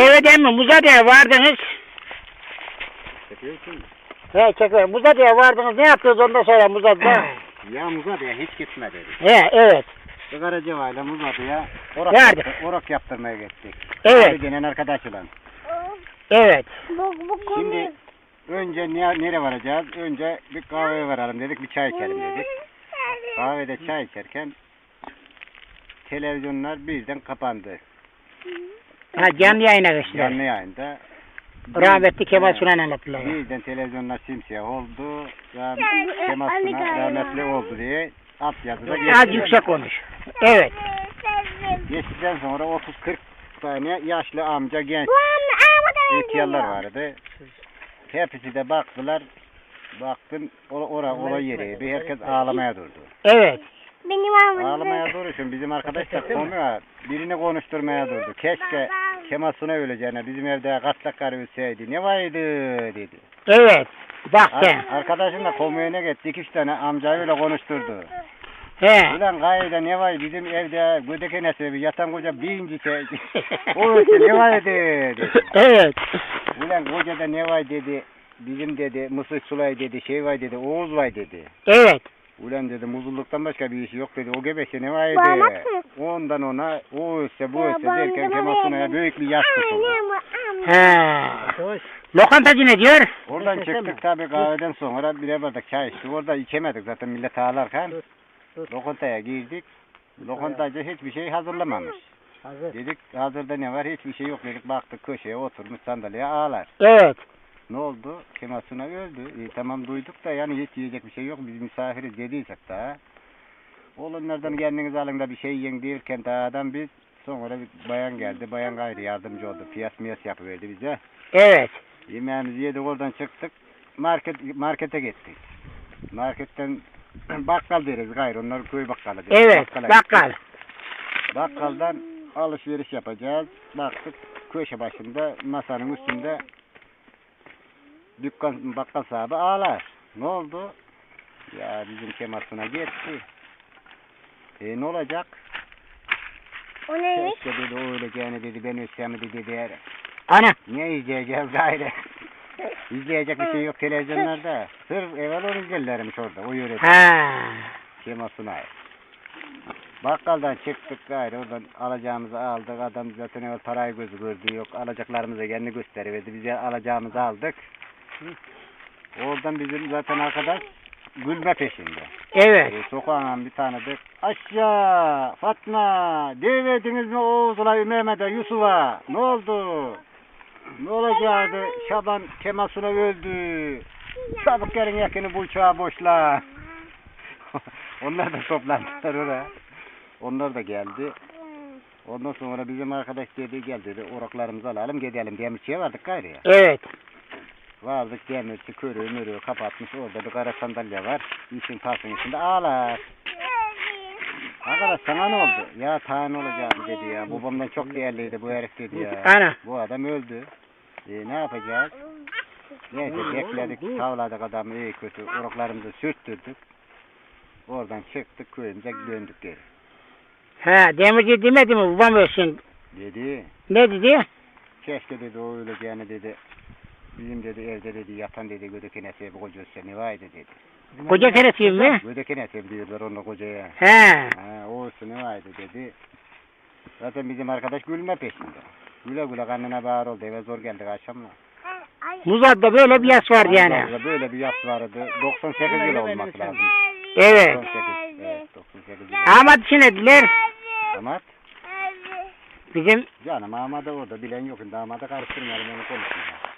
Evet emmi Muzada'ya vardınız. Çekiyorsun. He çekiyor. Muzada'ya vardınız. Ne yaptınız ondan sonra Muzada'da? Ya Muzadı'ya hiç gitme dedi. He evet. Sigara cevayla Muzadı'ya orak, Nerede? orak yaptırmaya gittik. Evet. Ali denen arkadaşla. Evet. Bu, bu konu. Şimdi önce ne, nereye varacağız? Önce bir kahveye varalım dedik, bir çay içelim dedik. Kahvede çay içerken televizyonlar birden kapandı. Ha canlı yayına geçtiler. Canlı yayında. Rahmetli Kemal. Sunan anlattılar. Birden televizyonlar simsiyah oldu. Rah Sen- Kemal galiba. rahmetli oldu diye alt yazıda Az geçti. yüksek konuş. Evet. Geçtikten sonra 30-40 tane yaşlı amca genç ihtiyarlar vardı. Hepsi de baktılar. Baktın ora ora, ora yeri. Bir herkes ağlamaya durdu. Evet. Benim. Ağlamaya duruşun bizim arkadaş da konuya birini konuşturmaya durdu. Keşke Kemal Sunay öleceğine bizim evde kaçlak karı ölseydi. Ne vardı dedi. Evet. Bak Ar- sen. arkadaşım da komüne gitti. iki üç tane amcayı öyle konuşturdu. He. Ulan gayede ne var bizim evde gödeke ne sebebi yatan koca birinci şey. o ölse ne var dedi. Evet. Ulan kocada ne var dedi. Bizim dedi mısır sulay dedi şey var dedi Oğuz var dedi. Evet. Ulan dedi muzurluktan başka bir işi yok dedi. O gebeşe ne var mı? Ondan ona o ölse bu ölse Babam derken Kemal Sunay'a büyük bir yaş tutuldu. He. Lokantacı ne diyor? Oradan çıktık tabii kahveden sonra birer bardak çay içtik. Orada içemedik zaten millet ağlarken. Lokantaya girdik. Lokantacı hiçbir şey hazırlamamış. Dedik hazırda ne var hiçbir şey yok dedik. Baktık köşeye oturmuş sandalyeye ağlar. Evet. Ne oldu? Kemal Sunay öldü. İyi, tamam duyduk da yani hiç yiyecek bir şey yok. Biz misafiriz dediysek daha. Oğlunlardan kendiniz alın da bir şey yiyin derken daha adam biz sonra bir bayan geldi. Bayan gayrı yardımcı oldu. Piyas miyas yapıverdi bize. Evet. Yemeğimizi yedik oradan çıktık. Market markete gittik. Marketten bakkal deriz gayrı. Onlar köy bakkalı deriz. Evet. Bakkala Bakkal. gittik. Bakkaldan alışveriş yapacağız. Baktık köşe başında masanın üstünde dükkan bakkal sahibi ağlar. Ne oldu? Ya bizim Kemal Sunay gitti. E ne olacak? O neymiş? Keşke dedi o öleceğini dedi ben ölsem dedi dedi. Ana. Ne izleyeceğiz gayrı? İzleyecek bir şey yok televizyonlarda. Sırf evvel onu izlerlermiş orada o yörede. Ha. Kemal Sunay. Bakkaldan çıktık gayrı oradan alacağımızı aldık. Adam zaten evvel parayı gözü gördü yok. Alacaklarımızı kendi gösteriverdi. Biz ya alacağımızı aldık. Oradan bizim zaten arkadaş gülme peşinde. Evet. E, sokağın bir tane de aşağı Fatma devrediniz mi Oğuz'la Mehmet'e Yusuf'a ne oldu? Ne olacaktı? Şaban Kemal Sunay öldü. Çabuk gelin yakını bu uçağı boşla. Onlar da toplandılar oraya. Onlar da geldi. Ondan sonra bizim arkadaş dedi gel dedi oraklarımızı alalım gidelim demirciye vardık gayrı ya. Evet. Vardık demirci körüğü mürüğü kapatmış orada bir kara sandalye var. İşin tasın içinde ağlar. Arkadaş sana ne oldu? Ya tane olacak dedi ya. Babamdan çok değerliydi bu herif dedi ya. Ana. Bu adam öldü. E, ne yapacağız? Neyse bekledik, tavladık adamı iyi kötü. Oraklarımızı sürttürdük. Oradan çıktık köyümüze döndük geri. Ha demirci demedi mi babam ölsün? Dedi, Ne dedi? keşke dedi o öleceğini dedi. Bizim dedi evde dedi yatan dedi gödeke nesi bu koca seni vaydı dedi. Koca keresiyim mi? Gödeke nesi diyorlar onu kocaya. He. Ha, o sene vaydı dedi. Zaten bizim arkadaş gülme peşinde. Güle güle karnına bağır oldu eve zor geldik akşamla. Muzad'da böyle bir yas var yani. Vallahi Böyle bir yas vardı. 98 yıl olması lazım. Evet. 98. Evet 98 yıl. Ahmet için dediler. Damat. Bizim Canım ama da orada bilen yok. Damada karıştırmayalım onu konuşmayalım.